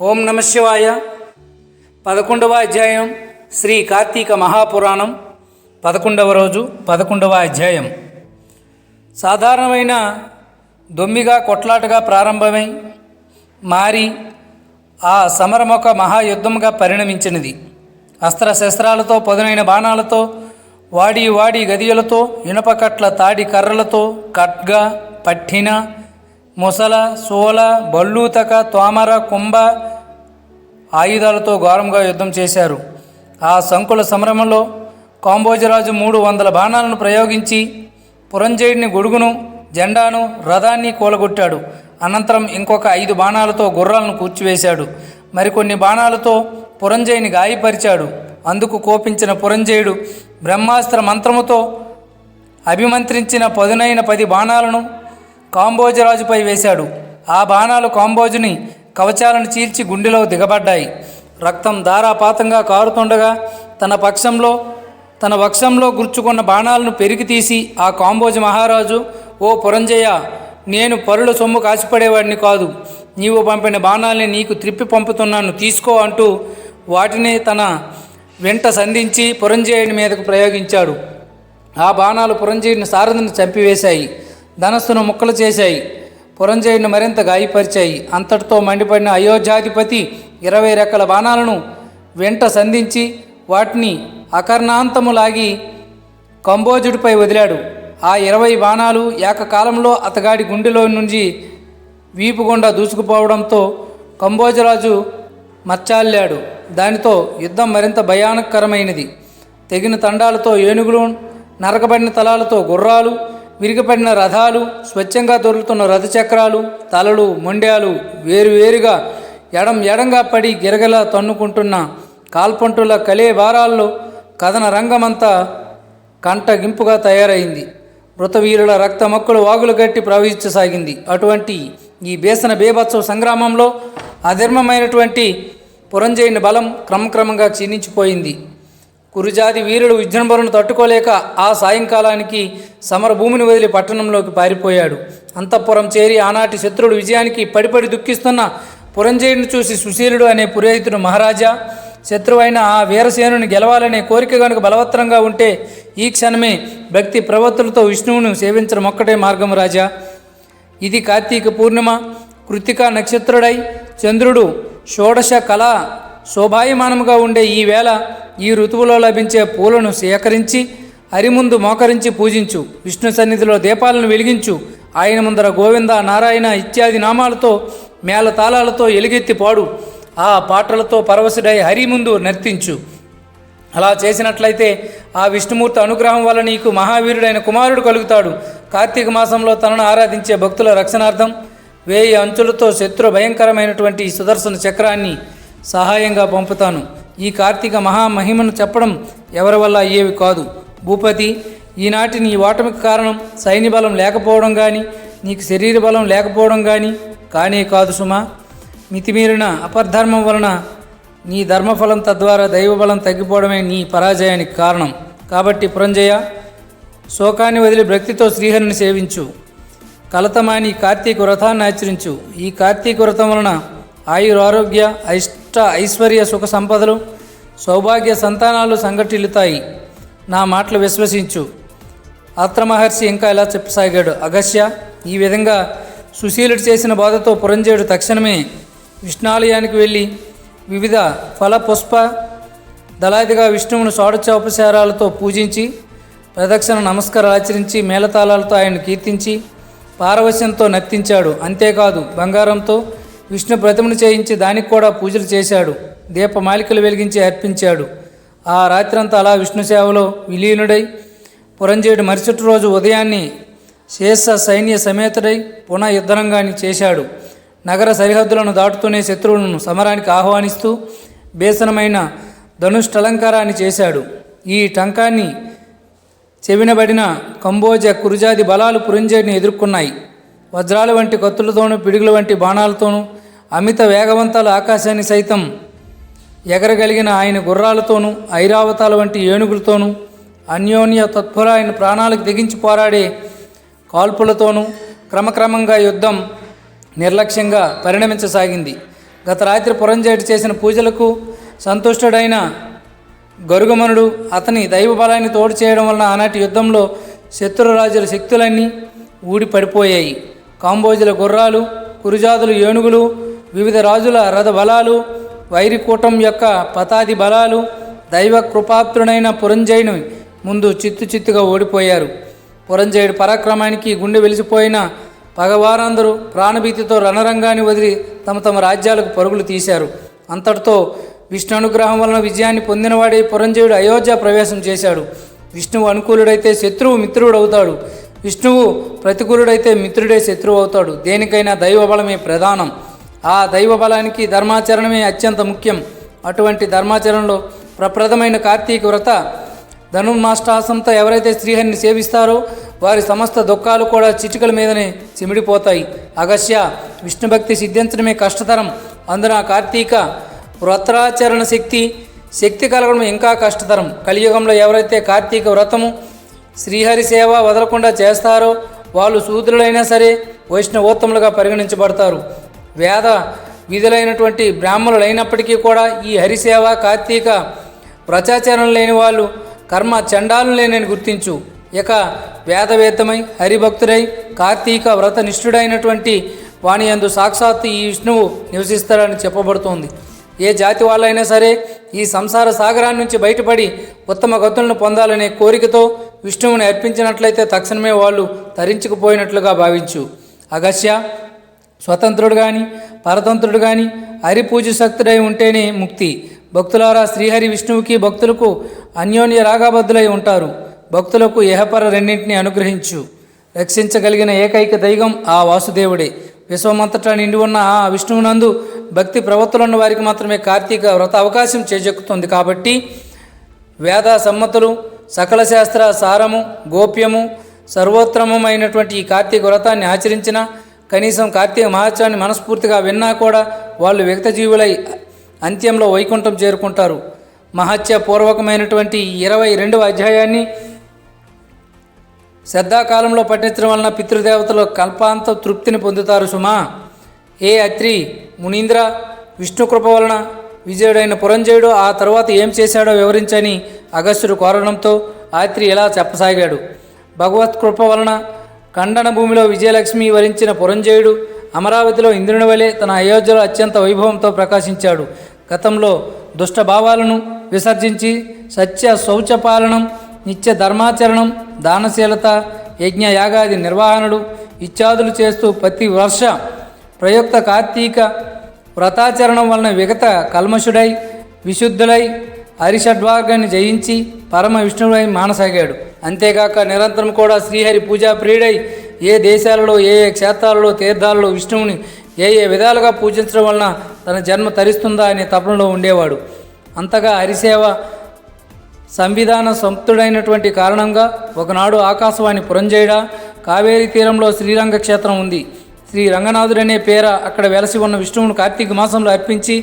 ఓం నమ శివాయ. పదకొండవ అధ్యాయం శ్రీ కార్తీక మహాపురాణం పదకొండవ రోజు పదకొండవ అధ్యాయం. సాధారణమైన దొమ్మిగా కొట్లాటగా ప్రారంభమై మారి ఆ సమరమొక మహాయుద్ధంగా పరిణమించినది. అస్త్రశస్త్రాలతో పదునైన బాణాలతో వాడి వాడి గదియలతో ఇనపకట్ల తాడి కర్రలతో కట్గా పట్టిన ముసల సోల బల్లూతక తోమర కుంభ ఆయుధాలతో ఘోరంగా యుద్ధం చేశారు. ఆ సంకుల సమరంలో కాంబోజరాజు మూడు వందల బాణాలను ప్రయోగించి పురంజయుడిని గొడుగును జెండాను రథాన్ని కూలగొట్టాడు. అనంతరం ఇంకొక ఐదు బాణాలతో గుర్రాలను కూర్చివేశాడు. మరికొన్ని బాణాలతో పురంజయుని గాయపరిచాడు. అందుకు కోపించిన పురంజయుడు బ్రహ్మాస్త్ర మంత్రముతో అభిమంత్రించిన పదునైన పది బాణాలను కాంబోజరాజుపై వేశాడు. ఆ బాణాలు కాంబోజుని కవచాలను చీల్చి గుండెలో దిగబడ్డాయి. రక్తం ధారాపాతంగా కారుతుండగా తన పక్షంలో తన వక్షంలో గుర్చుకున్న బాణాలను పెరిగి తీసి ఆ కాంబోజ మహారాజు ఓ పురంజయ నేను పరుల సొమ్ము కాచిపడేవాడిని కాదు. నీవు పంపిన బాణాల్ని నీకు త్రిప్పి పంపుతున్నాను. తీసుకో అంటూ వాటిని తన వెంట సంధించి పురంజయుని మీదకు ప్రయోగించాడు. ఆ బాణాలు పురంజయుని సారథిని చంపివేశాయి. ధనస్సును ముక్కలు చేశాయి. పురంజయుని మరింత గాయపరిచాయి. అంతటితో మండిపడిన అయోధ్యాధిపతి ఇరవై రెక్కల బాణాలను వెంట సంధించి వాటిని అకర్ణాంతము లాగి కంబోజుడిపై వదిలాడు. ఆ ఇరవై బాణాలు ఏకకాలంలో అతగాడి గుండెలో నుంచి వీపుగుండా దూసుకుపోవడంతో కంబోజరాజు మచ్చాల్లాడు. దానితో యుద్ధం మరింత భయానకరమైనది. తెగిన తండాలతో ఏనుగులు నరకబడిన తలాలతో గుర్రాలు విరిగిపడిన రథాలు స్వచ్ఛంగా దొరుకుతున్న రథచక్రాలు తలలు మొండ్యాలు వేరువేరుగా ఎడం ఎడంగా పడి గిరగలా తన్నుకుంటున్న కాల్పంటుల కలేబారాల్లో కథన రంగమంతా కంటగింపుగా తయారైంది. మృతవీరుల రక్తమక్కులు వాగులు గట్టి ప్రవహించసాగింది. అటువంటి ఈ బేసన బేభత్సవ సంగ్రామంలో అధర్మమైనటువంటి పురంజయుని బలం క్రమక్రమంగా క్షీణించిపోయింది. కురుజాతి వీరుడు విజృంభణను తట్టుకోలేక ఆ సాయంకాలానికి సమర భూమిని వదిలి పట్టణంలోకి పారిపోయాడు. అంతఃపురం చేరి ఆనాటి శత్రుడు విజయానికి పడిపడి దుఃఖిస్తున్న పురంజయుడిని చూసి సుశీలుడు అనే పురోహితుడు మహారాజా శత్రువైన ఆ వీరసేనుని గెలవాలనే కోరిక కనుక బలవత్తరంగా ఉంటే ఈ క్షణమే భక్తి ప్రవర్తులతో విష్ణువును సేవించడం ఒక్కటే మార్గం రాజా. ఇది కార్తీక పూర్ణిమ కృతికా నక్షత్రుడై చంద్రుడు షోడశ కళ శోభాయమానముగా ఉండే ఈ వేళ ఈ ఋతువులో లభించే పూలను సేకరించి హరిముందు మోకరించి పూజించు. విష్ణు సన్నిధిలో దీపాలను వెలిగించు. ఆయన ముందర గోవింద నారాయణ ఇత్యాది నామాలతో మేళతాళాలతో ఎలుగెత్తి పాడు. ఆ పాటలతో పరవశుడై హరి ముందు నర్తించు. అలా చేసినట్లయితే ఆ విష్ణుమూర్తి అనుగ్రహం వల్ల నీకు మహావీరుడైన కుమారుడు కలుగుతాడు. కార్తీక మాసంలో తనను ఆరాధించే భక్తుల రక్షణార్థం వేయి అంచులతో శత్రు భయంకరమైనటువంటి సుదర్శన చక్రాన్ని సహాయంగా పంపుతాను. ఈ కార్తీక మహామహిమను చెప్పడం ఎవరి వల్ల అయ్యేవి కాదు. భూపతి ఈనాటి నీ ఓటమికి కారణం సైన్య బలం లేకపోవడం కానీ నీకు శరీర బలం లేకపోవడం కానీ కానే కాదు సుమా. మితిమీరిన అపధర్మం వలన నీ ధర్మఫలం తద్వారా దైవబలం తగ్గిపోవడమే నీ పరాజయానికి కారణం. కాబట్టి పురంజయ శోకాన్ని వదిలి భక్తితో శ్రీహరిని సేవించు. కలతమాని కార్తీక వ్రతాన్ని ఆచరించు. ఈ కార్తీక వ్రతం వలన ఆయుర ఆరోగ్య ఇష్ట ఐశ్వర్య సుఖ సంపదలు సౌభాగ్య సంతానాలు సంఘటిల్లుతాయి. నా మాటలు విశ్వసించు. ఆత్ర మహర్షి ఇంకా ఇలా చెప్పసాగాడు? అగస్య ఈ విధంగా సుశీలుడు చేసిన బాధతో పురంజయుడు తక్షణమే విష్ణాలయానికి వెళ్ళి వివిధ ఫల పుష్ప దళాదిగా విష్ణువును షోడచోపచారాలతో పూజించి ప్రదక్షిణ నమస్కారాలు ఆచరించి మేళతాళాలతో ఆయన కీర్తించి పారవశ్యంతో నర్తించాడు. అంతేకాదు బంగారంతో విష్ణు ప్రతిమను చేయించి దానికి కూడా పూజలు చేశాడు. దీపమాలికలు వెలిగించి అర్పించాడు. ఆ రాత్రంతా అలా విష్ణు సేవలో విలీనుడై పురంజేయుడు మరుసటి రోజు ఉదయాన్నే శేష సైన్య సమేతుడై పునః యుద్ధరంగాన్ని చేశాడు. నగర సరిహద్దులను దాటుతూనే శత్రువులను సమరానికి ఆహ్వానిస్తూ బేసనమైన ధనుష్టలంకారాన్ని చేశాడు. ఈ టంకాన్ని చెవినబడిన కంబోజ కురుజాది బలాలు పురంజేయుడిని ఎదుర్కొన్నాయి. వజ్రాల వంటి కత్తులతోనూ పిడుగుల వంటి బాణాలతోనూ అమిత వేగవంతాలు ఆకాశాన్ని సైతం ఎగరగలిగిన ఆయన గుర్రాలతోనూ ఐరావతాల వంటి ఏనుగులతోనూ అన్యోన్య తత్పర ఆయన ప్రాణాలకు తెగించి పోరాడే కాల్పులతోనూ క్రమక్రమంగా యుద్ధం నిర్లక్ష్యంగా పరిణమించసాగింది. గత రాత్రి పురంజేటి చేసిన పూజలకు సంతుష్టుడైన గరుగమనుడు అతని దైవబలాన్ని తోడు చేయడం వలన ఆనాటి యుద్ధంలో శత్రురాజుల శక్తులన్నీ ఊడి పడిపోయాయి కాంబోజుల గుర్రాలు కురుజాదులు ఏనుగులు వివిధ రాజుల రథ బలాలు వైరికూటం యొక్క పతాది బలాలు దైవ కృపాప్తుడైన పురంజయుని ముందు చిత్తు చిత్తుగా ఓడిపోయారు. పురంజయుడి పరాక్రమానికి గుండె వెలిసిపోయిన పగవారందరూ ప్రాణభీతితో రణరంగాన్ని వదిలి తమ తమ రాజ్యాలకు పరుగులు తీశారు. అంతటితో విష్ణు అనుగ్రహం వలన విజయాన్ని పొందినవాడే పురంజయుడు అయోధ్య ప్రవేశం చేశాడు. విష్ణువు అనుకూలుడైతే శత్రువు మిత్రుడు అవుతాడు విష్ణువు ప్రతికూలుడైతే మిత్రుడే శత్రువు అవుతాడు. దేనికైనా దైవబలమే ప్రధానం. ఆ దైవ బలానికి ధర్మాచరణమే అత్యంత ముఖ్యం. అటువంటి ధర్మాచరణలో ప్రప్రదమైన కార్తీక వ్రత ధనుర్మాష్టాసంతో ఎవరైతే శ్రీహరిని సేవిస్తారో వారి సమస్త దుఃఖాలు కూడా చిటికల మీదనే చిమిడిపోతాయి. అగస్య విష్ణుభక్తి సిద్ధించడమే కష్టతరం. అందున కార్తీక వ్రతాచరణ శక్తి శక్తి కలగడం ఇంకా కష్టతరం. కలియుగంలో ఎవరైతే కార్తీక వ్రతము శ్రీహరి సేవ వదలకుండా చేస్తారో వాళ్ళు శూద్రులైనా సరే వైష్ణవోత్తములుగా పరిగణించబడతారు. వేద విధులైనటువంటి బ్రాహ్మణులు అయినప్పటికీ కూడా ఈ హరిసేవ కార్తీక వ్రతాచరణ లేని వాళ్ళు కర్మ చండాలు లేనని గుర్తించు. ఇక వేదవేత్తమై హరిభక్తుడై కార్తీక వ్రత నిష్ఠుడైనటువంటి వాణి అందు సాక్షాత్తు ఈ విష్ణువు నివసిస్తాడని చెప్పబడుతోంది. ఏ జాతి వాళ్ళైనా సరే ఈ సంసార సాగరాన్ని నుంచి బయటపడి ఉత్తమ గతులను పొందాలనే కోరికతో విష్ణువుని అర్పించినట్లయితే తక్షణమే వాళ్ళు తరించుకుపోయినట్లుగా భావించు. అగస్య స్వతంత్రుడు కానీ పరతంత్రుడు కానీ హరి పూజ శక్తుడై ఉంటేనే ముక్తి. భక్తులారా శ్రీహరి విష్ణువుకి భక్తులకు అన్యోన్య రాగాబద్ధులై ఉంటారు. భక్తులకు ఇహపర రెండింటిని అనుగ్రహించు. రక్షించగలిగిన ఏకైక దైవం ఆ వాసుదేవుడే. విశ్వమంతటా నిండి ఉన్న ఆ విష్ణువునందు భక్తి ప్రవర్తనున్న వారికి మాత్రమే కార్తీక వ్రత అవకాశం చేజెక్కుతుంది కాబట్టి వేద సమ్మతులు సకల శాస్త్ర సారము గోప్యము సర్వోత్తమమైనటువంటి ఈ కార్తీక వ్రతాన్ని ఆచరించిన కనీసం కార్తీక మహత్యాన్ని మనస్ఫూర్తిగా విన్నా కూడా వాళ్ళు వ్యక్తజీవులై అంత్యంలో వైకుంఠం చేరుకుంటారు. మహత్య పూర్వకమైనటువంటి ఇరవై రెండవ అధ్యాయాన్ని శ్రద్ధాకాలంలో పఠించడం వలన పితృదేవతలు కల్పాంత తృప్తిని పొందుతారు సుమా. ఏ అత్రి మునీంద్ర విష్ణుకృప వలన విజయుడైన పురంజయుడు ఆ తర్వాత ఏం చేశాడో వివరించని అగస్త్యుడు కోరడంతో ఆత్రి ఇలా చెప్పసాగాడు. భగవత్ కృప వలన ఖండన భూమిలో విజయలక్ష్మి వరించిన పురంజయుడు అమరావతిలో ఇంద్రుని వలె తన అయోధ్యలో అత్యంత వైభవంతో ప్రకాశించాడు. గతంలో దుష్టభావాలను విసర్జించి సత్య శౌచపాలనం నిత్య ధర్మాచరణం దానశీలత యజ్ఞ యాగాది నిర్వహణలు ఇత్యాదులు చేస్తూ ప్రతి వర్ష ప్రయుక్త కార్తీక వ్రతాచరణం వలన విగత కల్మషుడై విశుద్ధులై హరిషడ్వార్గాన్ని జయించి పరమ విష్ణుడై మానసాగాడు. అంతేగాక నిరంతరం కూడా శ్రీహరి పూజా ప్రియుడై ఏ దేశాలలో ఏ ఏ క్షేత్రాలలో తీర్థాలలో విష్ణువుని ఏ ఏ విధాలుగా పూజించడం వలన తన జన్మ తరిస్తుందా అనే తపనలో ఉండేవాడు. అంతగా హరిసేవ సంవిధాన సంతుడైనటువంటి కారణంగా ఒకనాడు ఆకాశవాణి పురంజయుడ కావేరీ తీరంలో శ్రీరంగ క్షేత్రం ఉంది. శ్రీ రంగనాథుడనే పేర అక్కడ వెలసి ఉన్న విష్ణువును కార్తీక మాసంలో అర్పించి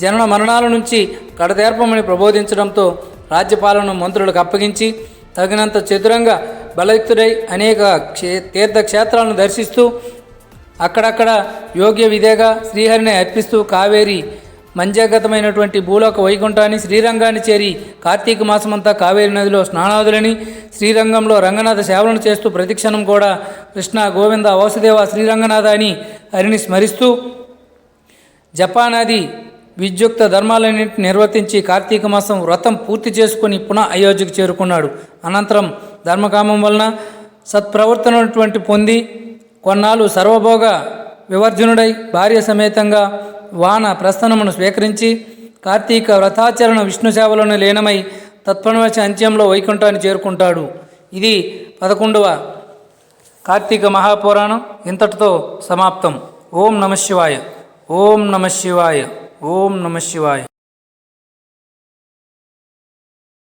జనన మరణాల నుంచి కడతేర్పమని ప్రబోధించడంతో రాజ్యపాలన మంత్రులకు అప్పగించి తగినంత చతురంగా బలయుక్తుడై అనేక క్షే తీర్థక్షేత్రాలను దర్శిస్తూ అక్కడక్కడ యోగ్య విధేగా శ్రీహరిని అర్పిస్తూ కావేరి మంజగతమైనటువంటి భూలోక వైకుంఠాన్ని శ్రీరంగాన్ని చేరి కార్తీక మాసమంతా కావేరి నదిలో స్నానాదులని శ్రీరంగంలో రంగనాథ సేవలను చేస్తూ ప్రతిక్షణం కూడా కృష్ణ గోవింద వాసుదేవ శ్రీరంగనాథ అని హరిని స్మరిస్తూ జపానాది విద్యుక్త ధర్మాలన్నింటిని నిర్వర్తించి కార్తీక మాసం వ్రతం పూర్తి చేసుకుని పునః అయోధ్యకు చేరుకున్నాడు. అనంతరం ధర్మకామం వలన సత్ప్రవర్తనటువంటి పొంది కొన్నాళ్ళు సర్వభోగ వివర్జనుడై భార్య సమేతంగా వాన ప్రస్థనమును స్వీకరించి కార్తీక వ్రతాచరణ విష్ణు సేవలను లీనమై తత్పనవచ అంత్యంలో వైకుంఠాన్ని చేరుకుంటాడు. ఇది పదకొండవ కార్తీక మహాపురాణం. ఇంతటితో సమాప్తం. ఓం నమ శివాయ. ఓం నమ శివాయ. ఓం నమ శివాయ.